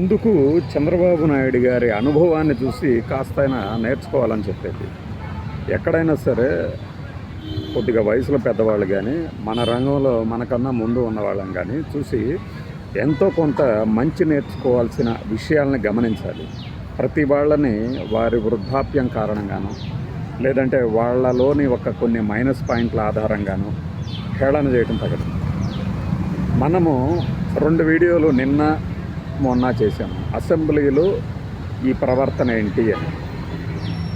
ఎందుకు చంద్రబాబు నాయుడు గారి అనుభవాన్ని చూసి కాస్తైనా నేర్చుకోవాలని చెప్పేది? ఎక్కడైనా సరే కొద్దిగా వయసులో పెద్దవాళ్ళు కానీ మన రంగంలో మనకన్నా ముందు ఉన్న వాళ్ళని కానీ చూసి ఎంతో కొంత మంచి నేర్చుకోవాల్సిన విషయాలని గమనించాలి. ప్రతి వాళ్ళని వారి వృద్ధాప్యం కారణంగాను లేదంటే వాళ్ళలోని ఒక కొన్ని మైనస్ పాయింట్ల ఆధారంగాను హేళన చేయడం తగదు మనము రెండు వీడియోలు నిన్న మొన్న చేశాము. అసెంబ్లీలో ఈ ప్రవర్తన ఏంటి అని.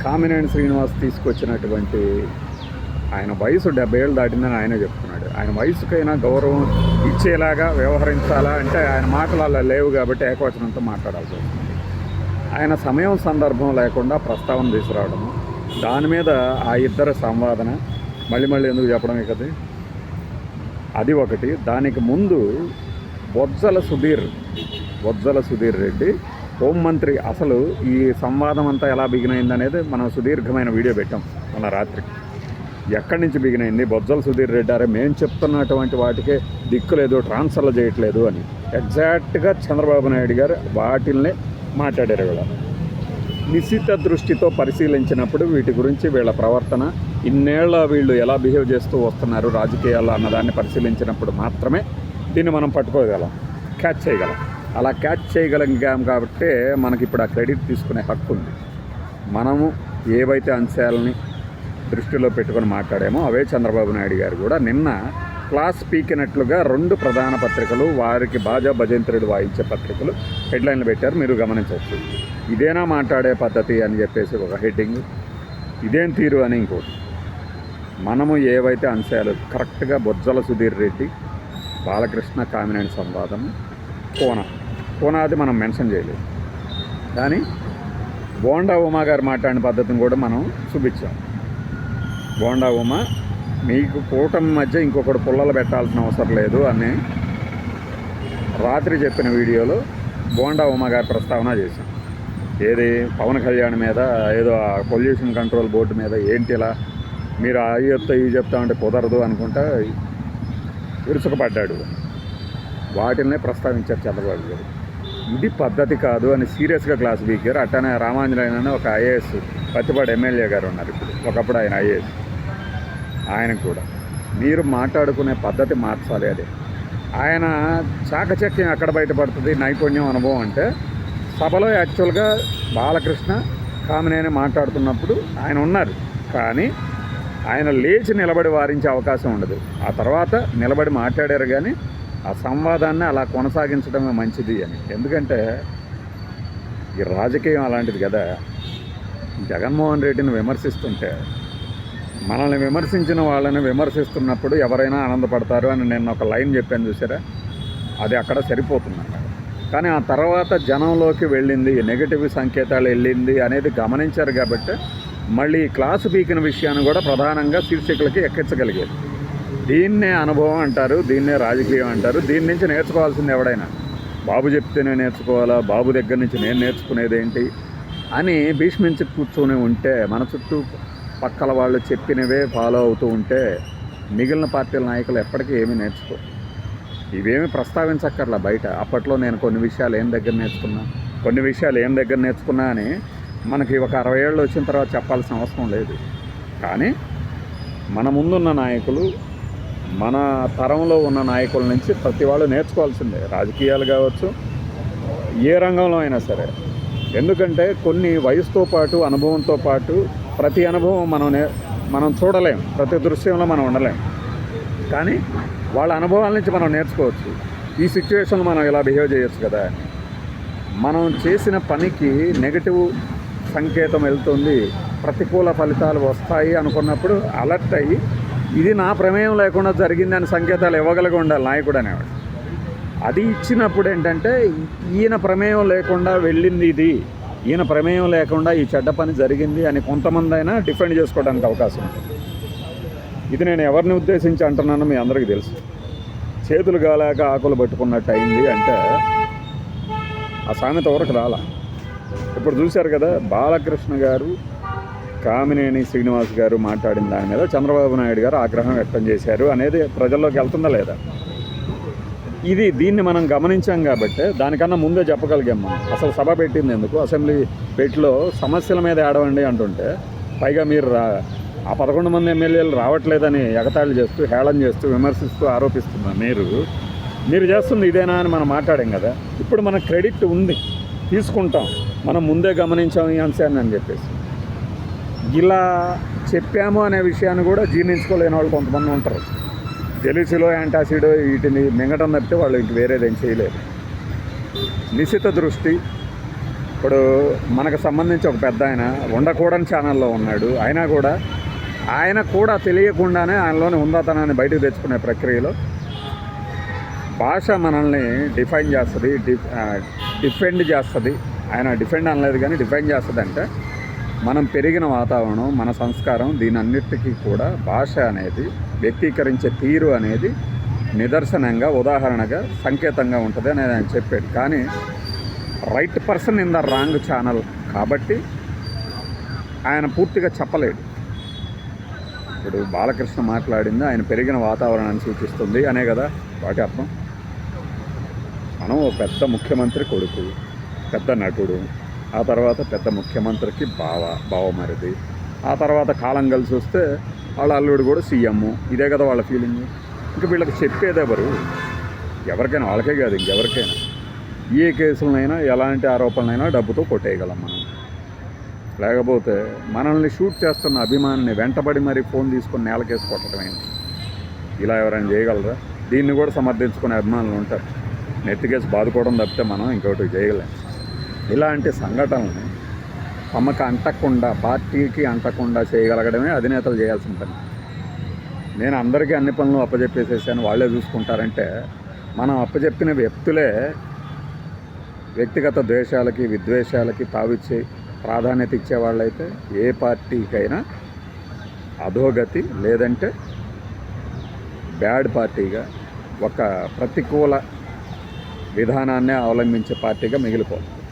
కామినేని శ్రీనివాస్ తీసుకొచ్చినటువంటి ఆయన వయసు డెబ్బై ఏళ్ళు దాటిందని ఆయన చెప్తున్నాడు. ఆయన వయసుకైనా గౌరవం ఇచ్చేలాగా వ్యవహరించాలా అంటే ఆయన మాటలు అలా లేవు కాబట్టి ఏకవచనంతో మాట్లాడాల్సి వస్తుంది. ఆయన సమయం సందర్భం లేకుండా ప్రస్తావన తీసుకురావడము దాని మీద ఆ ఇద్దరు సంవాదన మళ్ళీ మళ్ళీ ఎందుకు చెప్పడమే కదా అది ఒకటి. దానికి ముందు బొజ్జల సుధీర్ బొజ్జల సుధీర్ రెడ్డి. హోంమంత్రి అసలు ఈ సంవాదం అంతా ఎలా బిగినైంది అనేది మనం సుదీర్ఘమైన వీడియో పెట్టాం మన రాత్రి. ఎక్కడి నుంచి బిగినైంది బొజ్జల సుధీర్ రెడ్డి అరే మేము చెప్తున్నటువంటి వాటికే దిక్కు లేదు ట్రాన్స్ఫర్లు చేయట్లేదు అని. ఎగ్జాక్ట్గా చంద్రబాబు నాయుడు గారు వాటిల్ని మాట్లాడారు వీళ్ళ నిశ్చిత దృష్టితో పరిశీలించినప్పుడు వీటి గురించి వీళ్ళ ప్రవర్తన ఇన్నేళ్ళ వీళ్ళు ఎలా బిహేవ్ చేస్తూ వస్తున్నారు రాజకీయాల్లో అన్నదాన్ని పరిశీలించినప్పుడు మాత్రమే దీన్ని మనం పట్టుకోగలం క్యాచ్ చేయగలం. అలా క్యాచ్ చేయగలిగాం కాబట్టి మనకి ఇప్పుడు ఆ క్రెడిట్ తీసుకునే హక్కు ఉంది. మనము ఏవైతే అంశాలని దృష్టిలో పెట్టుకొని మాట్లాడామో అవే చంద్రబాబు నాయుడు గారు కూడా నిన్న క్లాస్ పీకినట్లుగా రెండు ప్రధాన పత్రికలు వారికి బాజా భజంత్రుడు వాయించే పత్రికలు హెడ్లైన్లు పెట్టారు. మీరు గమనించవచ్చు. ఇదేనా మాట్లాడే పద్ధతి అని చెప్పేసి ఒక హెడ్డింగ్ ఇదేం తీరు అని ఇంకోటి. మనము ఏవైతే అంశాలు కరెక్ట్గా బొజ్జల సుధీర్ రెడ్డి బాలకృష్ణ కామినేని సంవాదం కోన పునాది మనం మెన్షన్ చేయలేదు. కానీ బోండా ఉమా గారు మాట్లాడిన పద్ధతిని కూడా మనం చూపించాం. బోండా ఉమా మీకు కూటమి మధ్య ఇంకొకటి పుల్లలు పెట్టాల్సిన అవసరం లేదు అని రాత్రి చెప్పిన వీడియోలో బోండా ఉమా గారి ప్రస్తావన చేశాం. ఏది? పవన్ కళ్యాణ్ మీద ఏదో పొల్యూషన్ కంట్రోల్ బోర్డు మీద ఏంటి ఇలా మీరు ఆ చెప్తా ఈ చెప్తా అంటే కుదరదు అనుకుంటా విరుచుకుపడ్డాడు వాటిని ప్రస్తావించారు చంద్రబాబు గారు. ఇది పద్ధతి కాదు అని సీరియస్గా క్లాస్ బీకారు. అట్టనే రామాంజనేయన్ అని ఒక ఐఏఎస్ పత్తిపాడు ఎమ్మెల్యే గారు ఉన్నారు ఇప్పుడు. ఒకప్పుడు ఆయన ఐఏఎస్. ఆయనకు కూడా. మీరు మాట్లాడుకునే పద్ధతి మార్చాలి అది. ఆయన చాకచక్యం ఎక్కడ బయటపడుతుంది? నైపుణ్యం అనుభవం అంటే సభలో యాక్చువల్గా బాలకృష్ణ కామినేని మాట్లాడుతున్నప్పుడు ఆయన ఉన్నారు. కానీ ఆయన లేచి నిలబడి వారించే అవకాశం ఉండదు. ఆ తర్వాత నిలబడి మాట్లాడారు కానీ ఆ సంవాదాన్ని అలా కొనసాగించడమే మంచిది అని. ఎందుకంటే ఈ రాజకీయం అలాంటిది కదా. జగన్మోహన్ రెడ్డిని విమర్శిస్తుంటే మనల్ని విమర్శించిన వాళ్ళని విమర్శిస్తున్నప్పుడు ఎవరైనా ఆనందపడతారు అని నేను ఒక లైన్ చెప్పాను చూసారా? అది అక్కడ సరిపోతుందన్నమాట. కానీ ఆ తర్వాత జనంలోకి వెళ్ళింది నెగిటివ్ సంకేతాలు వెళ్ళింది అనేది గమనించారు కాబట్టి మళ్ళీ క్లాసు పీకిన విషయాన్ని కూడా ప్రధానంగా శీర్షికలకి ఎక్కించగలిగేది దీన్నే అనుభవం అంటారు దీన్నే రాజకీయం అంటారు. దీని నుంచి నేర్చుకోవాల్సింది ఎవడైనా? బాబు చెప్తేనే నేర్చుకోవాలా? బాబు దగ్గర నుంచి నేను నేర్చుకునేదేంటి అని భీష్మించి కూర్చొని ఉంటే మన చుట్టూ పక్కల వాళ్ళు చెప్పినవే ఫాలో అవుతూ ఉంటే మిగిలిన పార్టీల నాయకులు ఎప్పటికీ ఏమీ నేర్చుకో ఇవేమి ప్రస్తావించక్కర్లా బయట. అప్పట్లో నేను కొన్ని విషయాలు ఏం దగ్గర నేర్చుకున్నా? కొన్ని విషయాలు ఏం దగ్గర నేర్చుకున్నా అని మనకి ఒక అరవై ఏళ్ళు వచ్చిన తర్వాత చెప్పాల్సిన అవసరం లేదు. కానీ మన ముందున్న నాయకులు మన తరంలో ఉన్న నాయకుల నుంచి ప్రతి వాళ్ళు నేర్చుకోవాల్సిందే. రాజకీయాలు కావచ్చు ఏ రంగంలో అయినా సరే. ఎందుకంటే కొన్ని వయసుతో పాటు అనుభవంతో పాటు ప్రతి అనుభవం మనం నే మనం చూడలేం. ప్రతి దృశ్యంలో మనం ఉండలేం. కానీ వాళ్ళ అనుభవాల నుంచి మనం నేర్చుకోవచ్చు. ఈ సిచ్యువేషన్లో మనం ఇలా బిహేవ్ చేయొచ్చు కదా మనం చేసిన పనికి నెగటివ్ సంకేతం వెళ్తుంది. ప్రతికూల ఫలితాలు వస్తాయి అనుకున్నప్పుడు అలర్ట్ అయ్యి ఇది నా ప్రమేయం లేకుండా జరిగిందని సంకేతాలు ఇవ్వగలిగి ఉండాలి నాయకుడు అనేవాడు. అది ఇచ్చినప్పుడు ఏంటంటే ఈయన ప్రమేయం లేకుండా వెళ్ళింది ఇది. ఈయన ప్రమేయం లేకుండా ఈ చెడ్డ పని జరిగింది అని కొంతమంది అయినా డిఫెండ్ చేసుకోవడానికి అవకాశం ఉంది. ఇది నేను ఎవరిని ఉద్దేశించి అంటున్నానో మీ అందరికీ తెలుసు. చేతులు కాలేక ఆకులు పట్టుకున్నట్టు అయింది అంటే ఆ సామెత వరకు రాలా? ఇప్పుడు చూశారు కదా బాలకృష్ణ గారు కామినేని శ్రీనివాస్ గారు మాట్లాడిన దాని మీద చంద్రబాబు నాయుడు గారు ఆగ్రహం వ్యక్తం చేశారు అనేది ప్రజల్లోకి వెళ్తుందా లేదా? ఇది దీన్ని మనం గమనించాం కాబట్టి దానికన్నా ముందే చెప్పగలిగాం మనం. అసలు సభ పెట్టింది ఎందుకు? అసెంబ్లీ పెట్టులో సమస్యల మీద ఏడవండి అంటుంటే పైగా మీరు రా ఆ పదకొండు మంది ఎమ్మెల్యేలు రావట్లేదని ఎగతాళి చేస్తూ హేళన చేస్తూ విమర్శిస్తూ ఆరోపిస్తున్నారు మీరు మీరు చేస్తుంది ఇదేనా అని మనం మాట్లాడాం కదా. ఇప్పుడు మన క్రెడిట్ ఉంది తీసుకుంటాం. మనం ముందే గమనించాం ఈ అంశాన్ని అని చెప్పేసి. ఇలా చెప్పాము అనే విషయాన్ని కూడా జీర్ణించుకోలేని వాళ్ళు కొంతమంది ఉంటారు. జెలిసిలో యాంటాసిడ్ వీటిని మింగటం తప్పితే వాళ్ళు ఇంక వేరేదేం చేయలేరు. నిశిత దృష్టి. ఇప్పుడు మనకు సంబంధించి ఒక పెద్ద ఆయన ఉండకూడని ఛానల్లో ఉన్నాడు. అయినా కూడా ఆయన కూడా తెలియకుండానే ఆయనలోని ఉందాతనాన్ని బయటకు తెచ్చుకునే ప్రక్రియలో భాష మనల్ని డిఫైన్ చేస్తుంది డిఫెండ్ చేస్తుంది. ఆయన డిఫెండ్ అనలేదు కానీ డిఫైన్ చేస్తుంది అంటే మనం పెరిగిన వాతావరణం మన సంస్కారం దీనన్నిటికీ కూడా భాష అనేది వ్యక్తీకరించే తీరు అనేది నిదర్శనంగా ఉదాహరణగా సంకేతంగా ఉంటుంది అని ఆయన చెప్పాడు. కానీ right person in the wrong channel కాబట్టి ఆయన పూర్తిగా చెప్పలేడు. ఇప్పుడు బాలకృష్ణ మాట్లాడింది ఆయన పెరిగిన వాతావరణాన్ని సూచిస్తుంది అనే కదా వాటి అర్థం. మనం ఓ పెద్ద ముఖ్యమంత్రి కొడుకు పెద్ద నటుడు ఆ తర్వాత పెద్ద ముఖ్యమంత్రికి బావ బావమరిది ఆ తర్వాత కాలం కలిసి వస్తే వాళ్ళ అల్లుడు కూడా సీఎం. ఇదే కదా వాళ్ళ ఫీలింగ్ ఇంకా వీళ్ళకి చెప్పేది ఎవరు? ఎవరికైనా వాళ్ళకే కాదు ఇంకెవరికైనా. ఏ కేసులనైనా ఎలాంటి ఆరోపణలైనా డబ్బుతో కొట్టేయగలం మనం. లేకపోతే మనల్ని షూట్ చేస్తున్న అభిమానిని వెంటబడి మరీ ఫోన్ తీసుకొని నేలకేసి కొట్టడమైంది ఇలా ఎవరైనా చేయగలరా? దీన్ని కూడా సమర్థించుకునే అభిమానులు ఉంటారు. నెత్తికేసి బాదుకోవడం తప్పితే మనం ఇంకొకటి చేయలేము ఇలాంటి సంఘటనల్ని తమకు అంటకుండా పార్టీకి అంటకుండా చేయగలగడమే అధినేతలు చేయాల్సిన పని. నేను అందరికీ అన్ని పనులు అప్పచెప్పేసేసాను వాళ్ళే చూసుకుంటారంటే మనం అప్పచెప్పిన వ్యక్తులే వ్యక్తిగత ద్వేషాలకి విద్వేషాలకి తావిచ్చి ప్రాధాన్యత ఇచ్చేవాళ్ళైతే ఏ పార్టీకైనా అధోగతి లేదంటే బ్యాడ్ పార్టీగా ఒక ప్రతికూల విధానాన్నే అవలంబించే పార్టీగా మిగిలిపోతుంది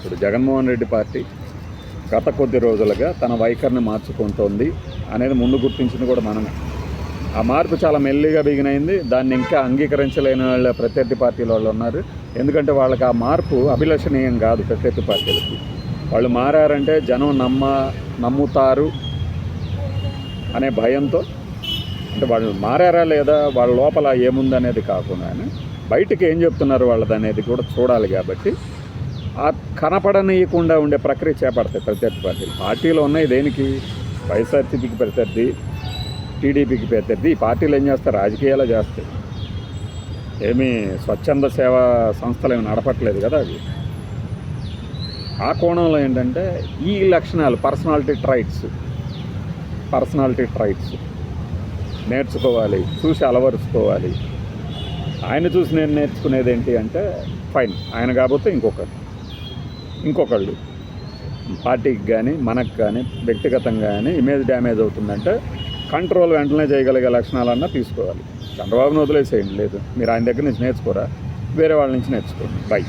ఇప్పుడు జగన్మోహన్ రెడ్డి పార్టీ గత కొద్ది రోజులుగా తన వైఖరిని మార్చుకుంటోంది అనేది ముందు గుర్తించింది కూడా మనమే. ఆ మార్పు చాలా మెల్లిగా బిగినైంది. దాన్ని ఇంకా అంగీకరించలేని వాళ్ళ ప్రత్యర్థి పార్టీల వాళ్ళు ఉన్నారు. ఎందుకంటే వాళ్ళకి ఆ మార్పు అభిలషణీయం కాదు ప్రత్యర్థి పార్టీలకి. వాళ్ళు మారారంటే జనం నమ్మ నమ్ముతారు అనే భయంతో అంటే వాళ్ళు మారారా లేదా వాళ్ళ లోపల ఏముందనేది కాకుండా బయటికి ఏం చెప్తున్నారు వాళ్ళది అనేది కూడా చూడాలి కాబట్టి కనపడనీయకుండా ఉండే ప్రక్రియ చేపడతాయి ప్రత్యర్థి పార్టీలు. పార్టీలు ఉన్నాయి దేనికి? వైఎస్ఆర్సీపీకి ప్రత్యర్థి టీడీపీకి ప్రత్యర్థి ఈ పార్టీలు ఏం చేస్తారు రాజకీయాలు చేస్తాయి. ఏమీ స్వచ్ఛంద సేవా సంస్థలు ఏమి నడపట్లేదు కదా అవి. ఆ కోణంలో ఏంటంటే ఈ లక్షణాలు పర్సనాలిటీ ట్రైట్స్ పర్సనాలిటీ ట్రైట్స్ నేర్చుకోవాలి చూసి అలవరుచుకోవాలి. ఆయన చూసి నేను నేర్చుకునేది ఏంటి అంటే ఫైన్ ఆయన కాకపోతే ఇంకొకటి. ఇంకొకళ్ళు. పార్టీకి కానీ మనకు కానీ వ్యక్తిగతంగా కానీ ఇమేజ్ డ్యామేజ్ అవుతుందంటే కంట్రోల్ వెంటనే చేయగలిగే లక్షణాలన్నా తీసుకోవాలి. చంద్రబాబును వదిలేసేయండి లేదు. మీరు ఆయన దగ్గర నుంచి నేర్చుకోరా? వేరే వాళ్ళ నుంచి నేర్చుకోండి. బై